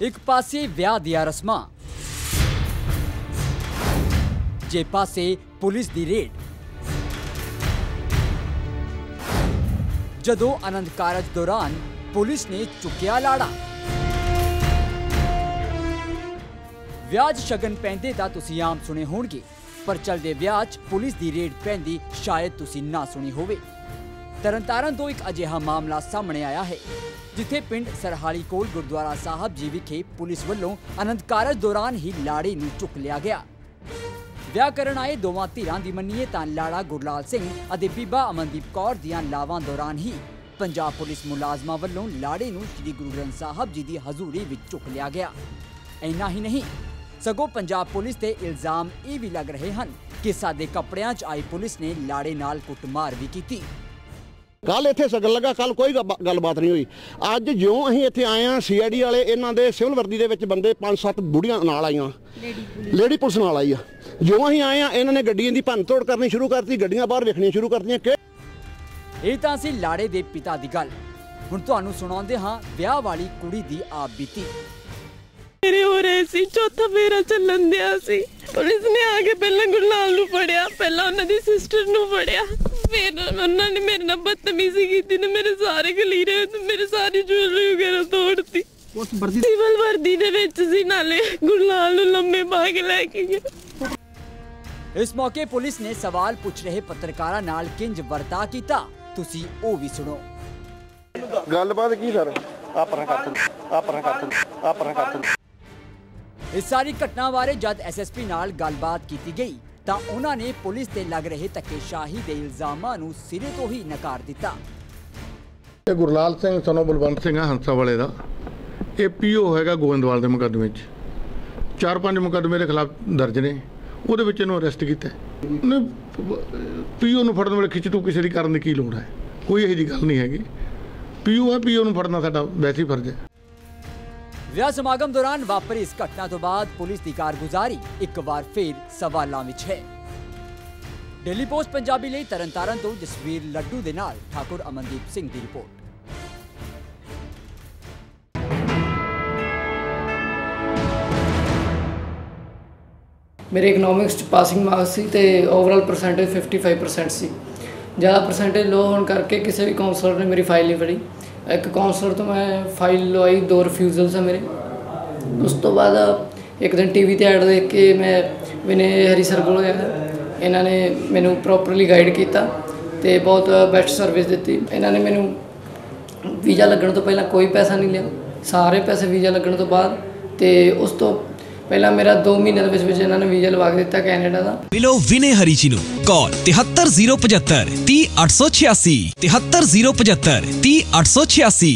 ਇੱਕ ਪਾਸੇ ਵਿਆਹ ਦੀਆਂ ਰਸਮਾਂ, ਜੇ ਪਾਸੇ ਪੁਲਿਸ ਦੀ ਰੇਡ। ਜਦੋਂ ਆਨੰਦ ਕਾਰਜ ਦੌਰਾਨ ਪੁਲਿਸ ਨੇ ਚੁੱਕਿਆ ਲਾੜਾ। ਵਿਆਹ 'ਚ ਸ਼ਗਨ ਪੈਂਦੇ ਤਾਂ ਤੁਸੀਂ ਆਮ ਸੁਣੇ ਹੋਣਗੇ, ਪਰ ਚਲਦੇ ਵਿਆਹ 'ਚ ਪੁਲਿਸ ਦੀ ਰੇਡ ਪੈਂਦੀ ਸ਼ਾਇਦ ਤੁਸੀਂ ਨਾ ਸੁਣੀ ਹੋਵੇ। ਤਰਨਤਾਰਨ ਤੋਂ ਇੱਕ ਅਜਿਹਾ ਮਾਮਲਾ ਸਾਹਮਣੇ ਆਇਆ ਹੈ। ਜਿੱਥੇ ਪਿੰਡ ਸਰਹਾਲੀ ਕੋਲ ਗੁਰਦੁਆਰਾ ਸਾਹਿਬ ਜੀ ਵਿਖੇ ਪੁਲਿਸ ਵੱਲੋਂ ਆਨੰਦ ਕਾਰਜ ਦੌਰਾਨ ਹੀ ਲਾੜੇ ਨੂੰ ਚੁੱਕ ਲਿਆ ਗਿਆ। ਵਿਆਹ ਕਰਨ ਆਏ ਦੋਵਾਂ ਧਿਰਾਂ ਦੀ ਮੰਨੀਏ ਤਾਂ ਲਾੜਾ ਗੁਰਲਾਲ ਸਿੰਘ ਅਤੇ ਬੀਬਾ ਅਮਨਦੀਪ ਕੌਰ ਦੀਆਂ ਲਾਵਾਂ ਦੌਰਾਨ ਹੀ ਪੰਜਾਬ ਪੁਲਿਸ ਮੁਲਾਜ਼ਮਾਂ ਵੱਲੋਂ ਲਾੜੇ ਨੂੰ ਸ੍ਰੀ ਗੁਰੂ ਗ੍ਰੰਥ ਸਾਹਿਬ ਜੀ ਦੀ ਹਜ਼ੂਰੀ ਵਿੱਚ ਚੁੱਕ ਲਿਆ ਗਿਆ। ਇੰਨਾ ਹੀ ਨਹੀਂ, ਸਗੋਂ ਪੰਜਾਬ ਪੁਲਿਸ ਤੇ ਇਲਜ਼ਾਮ ਇਹ ਵੀ ਲੱਗ ਰਹੇ ਹਨ ਕਿ ਸਾਡੇ ਕੱਪੜਿਆਂ 'ਚ ਆਈ ਪੁਲਿਸ ਨੇ ਲਾੜੇ ਨਾਲ ਕੁੱਟਮਾਰ ਵੀ ਕੀਤੀ। ਕੱਲ ਇੱਥੇ ਸਗਨ ਲੱਗਾ ਕੱਲ ਕੋਈ ਗੱਲਬਾਤ ਨਹੀਂ ਹੋਈ। ਅੱਜ ਜਿਉਂ ਅਸੀਂ ਇੱਥੇ ਆਏ ਆ ਸੀਆਈਡੀ ਵਾਲੇ ਇਹਨਾਂ ਦੇ ਸਿਵਲ ਵਰਦੀ ਦੇ ਵਿੱਚ ਬੰਦੇ 5-7 ਬੁੜੀਆਂ ਨਾਲ ਆਈਆਂ। ਲੇਡੀ ਪੁਲਿਸ ਨਾਲ ਆਈ ਆ। ਜਿਉਂ ਅਸੀਂ ਆਏ ਆ ਇਹਨਾਂ ਨੇ ਗੱਡੀਆਂ ਦੀ ਭੰਨ ਤੋੜ ਕਰਨੀ ਸ਼ੁਰੂ ਕਰਤੀ ਗੱਡੀਆਂ ਬਾਹਰ ਵੇਖਣੀਆਂ ਸ਼ੁਰੂ ਕਰਤੀਆਂ। ਕਿ ਇਹ ਤਾਂ ਸੀ ਲਾੜੇ ਦੇ ਪਿਤਾ ਦੀ ਗੱਲ। ਹੁਣ ਤੁਹਾਨੂੰ ਸੁਣਾਉਂਦੇ ਹਾਂ ਵਿਆਹ ਵਾਲੀ ਕੁੜੀ ਦੀ ਆਪ ਬੀਤੀ। ਮੇਰੇ ਹੋ ਰਹੇ ਸੀ ਚੌਥਾ ਫੇਰਾ ਚੱਲਣ ਦਿਆ ਸੀ। ਪੁਲਿਸ ਨੇ ਆ ਕੇ ਪਹਿਲਾਂ ਗੁਰਲਾਲ ਨੂੰ ਫੜਿਆ ਪਹਿਲਾਂ ਉਹਨਾਂ ਦੀ ਸਿਸਟਰ ਨੂੰ ਫੜਿਆ। ਫਿਰ ਉਹਨਾਂ ਨੇ ਮੇਰੇ ਨਾਲ ਬਦਤਮੀਜ਼ੀ ਕੀਤੀ ਨੇ ਮੇਰੇ ਸਾਰੇ ਗਲੀਰੇ ਤੇ ਮੇਰੇ ਸਾਰੀ ਜੁਐਲਰੀ ਵਗੈਰਾ ਤੋੜਤੀ। ਉਸ ਵਰਦੀ ਸਿਵਲ ਵਰਦੀ ਦੇ ਵਿੱਚ ਸੀ ਨਾਲੇ ਗੁਰਲਾਲ ਨੂੰ ਲੰਮੇ ਪਾ ਕੇ ਲੈ ਕੇ ਗਏ ਇਸ ਮੌਕੇ ਪੁਲਿਸ ਨੇ ਸਵਾਲ ਪੁੱਛ ਰਹੇ ਪੱਤਰਕਾਰਾਂ ਨਾਲ ਕਿੰਜ ਵਰਤਾ ਕੀਤਾ ਤੁਸੀਂ ਉਹ ਵੀ ਸੁਣੋ। ਗੱਲਬਾਤ ਕੀ ਸਰ? ਆਪਣਾ ਕਰ ਆਪਣਾ ਕਰ ਆਪਣਾ ਕਰ ਇਸ ਸਾਰੀ ਘਟਨਾ ਬਾਰੇ ਜਦ ਐਸਐਸਪੀ ਨਾਲ ਗੱਲਬਾਤ ਕੀਤੀ ਗਈ ਤਾਂ ਉਹਨਾਂ ਨੇ ਪੁਲਿਸ ਤੇ ਲੱਗ ਰਹੇ ਧੱਕੇਸ਼ਾਹੀ ਦੇ ਇਲਜ਼ਾਮਾਂ ਨੂੰ ਸਿਰੇ ਤੋਂ ਹੀ ਨਕਾਰ ਦਿੱਤਾ। ਇਹ ਗੁਰਲਾਲ ਸਿੰਘ, ਸਨੋ ਬਲਵੰਤ ਸਿੰਘ ਆ, ਹੰਸਾ ਵਾਲੇ ਦਾ। ਇਹ ਪੀਓ ਹੈਗਾ ਗੋਇੰਦਵਾਲ ਦੇ ਮੁਕੱਦਮੇ 'ਚ ਚਾਰ ਪੰਜ ਮੁਕੱਦਮੇ ਦੇ ਖਿਲਾਫ ਦਰਜ ਨੇ। ਉਹਦੇ ਵਿੱਚ ਇਹਨੂੰ ਅਰੈਸਟ ਕੀਤਾ। ਨੇ ਪੀਓ ਨੂੰ ਫੜਨ ਵੇਲੇ ਖਿੱਚ ਤੂੰ ਕਿਸੇ ਦੀ ਕਰਨ ਦੀ ਕੀ ਲੋੜ ਹੈ? ਕੋਈ ਇਹੋ ਜਿਹੀ ਗੱਲ ਨਹੀਂ ਹੈਗੀ। ਪੀਓ ਹੈ ਪੀਓ ਨੂੰ ਫੜਨਾ ਸਾਡਾ ਵੈਸੇ ਹੀ ਫਰਜ਼ ਹੈ। ਵਿਆਹ ਸਮਾਗਮ ਦੌਰਾਨ ਵਾਪਰੀ ਇਸ ਘਟਨਾ ਤੋਂ ਬਾਅਦ ਪੁਲਿਸ ਦੀ ਕਾਰਗੁਜ਼ਾਰੀ ਇੱਕ ਵਾਰ ਫੇਰ ਸਵਾਲਾਂ ਵਿੱਚ ਹੈ। ਡੇਲੀ ਪੋਸਟ ਪੰਜਾਬੀ ਲਈ ਤਰਨਤਾਰਨ ਤੋਂ ਜਸਵੀਰ ਲੱਡੂ ਦੇ ਨਾਲ ਠਾਕੁਰ ਅਮਨਦੀਪ ਸਿੰਘ ਦੀ ਰਿਪੋਰਟ। ਮੇਰੇ ਇਕਨੋਮਿਕਸ ਚ ਪਾਸਿੰਗ ਮਾਰਕਸ ਸੀ ਤੇ ਓਵਰਆਲ ਪਰਸੈਂਟੇਜ 55% ਸੀ। ਜ਼ਿਆਦਾ ਪਰਸੈਂਟੇਜ ਲੋ ਹੋਣ ਕਰਕੇ ਕਿਸੇ ਵੀ ਕਾਉਂਸਲਰ ਨੇ ਮੇਰੀ ਫਾਈਲ ਨਹੀਂ ਫੜੀ। ਇੱਕ ਕਾਉਂਸਲਰ ਤੋਂ ਮੈਂ ਫਾਈਲ ਲਵਾਈ, ਦੋ ਰਿਫਿਊਜ਼ਲਸ ਆ ਮੇਰੇ। ਉਸ ਤੋਂ ਬਾਅਦ ਇੱਕ ਦਿਨ ਟੀਵੀ ਤੇ ਐਡ ਦੇਖ ਕੇ ਮੈਂ ਵਿਨੇ ਹਰੀ ਸਰ ਕੋਲ ਗਿਆ। ਇਹਨਾਂ ਨੇ ਮੈਨੂੰ ਪ੍ਰੋਪਰਲੀ ਗਾਈਡ ਕੀਤਾ ਤੇ ਬਹੁਤ ਬੈਸਟ ਸਰਵਿਸ ਦਿੱਤੀ। ਇਹਨਾਂ ਨੇ ਮੈਨੂੰ ਵੀਜ਼ਾ ਲੱਗਣ ਤੋਂ ਪਹਿਲਾਂ ਕੋਈ ਪੈਸਾ ਨਹੀਂ ਲਿਆ। ਸਾਰੇ ਪੈਸੇ ਵੀਜ਼ਾ ਲੱਗਣ ਤੋਂ ਬਾਅਦ ਤੇ ਉਸ ਤੋਂ ਪਹਿਲਾਂ ਮੇਰਾ 2 ਮਹੀਨੇ ਦੇ ਵਿੱਚ ਵਿੱਚ ਇਹਨਾਂ ਨੇ ਵੀਜ਼ਾ ਲਵਾ ਕੇ ਦਿੱਤਾ ਕੈਨੇਡਾ ਦਾ। ਮਿਲੋ ਵਿਨੇ ਹਰੀਚੀ ਨੂੰ ਕਾਲ 73075 30886 73075 30886